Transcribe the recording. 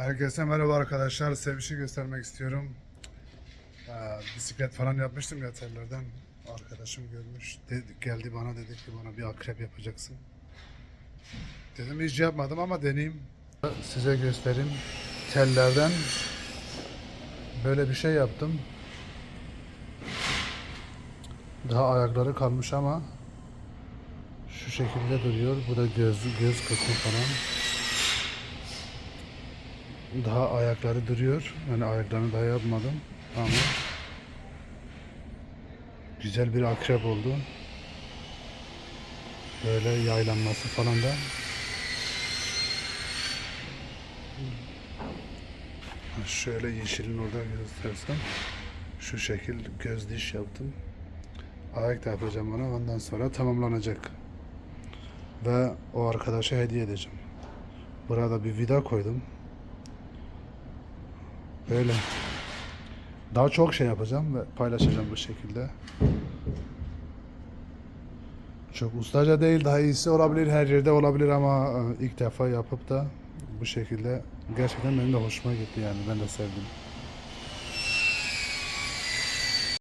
Herkese merhaba arkadaşlar. Size bir şey göstermek istiyorum. Ee, bisiklet falan yapmıştım ya tellerden. Arkadaşım görmüş. Dedi, geldi bana dedi ki bana bir akrep yapacaksın. Dedim hiç yapmadım ama deneyeyim. Size göstereyim. Tellerden böyle bir şey yaptım. Daha ayakları kalmış ama şu şekilde duruyor. Bu da göz göz kısmı falan. Daha ayakları duruyor. Yani ayaklarını daha yapmadım ama güzel bir akrep oldu. Böyle yaylanması falan da şöyle yeşilin orada göstersem şu şekil göz diş yaptım. Ayak da yapacağım ona ondan sonra tamamlanacak. Ve o arkadaşa hediye edeceğim. Burada bir vida koydum. Böyle. Daha çok şey yapacağım ve paylaşacağım bu şekilde. Çok ustaca değil, daha iyisi olabilir, her yerde olabilir ama e, ilk defa yapıp da bu şekilde gerçekten benim de hoşuma gitti yani ben de sevdim.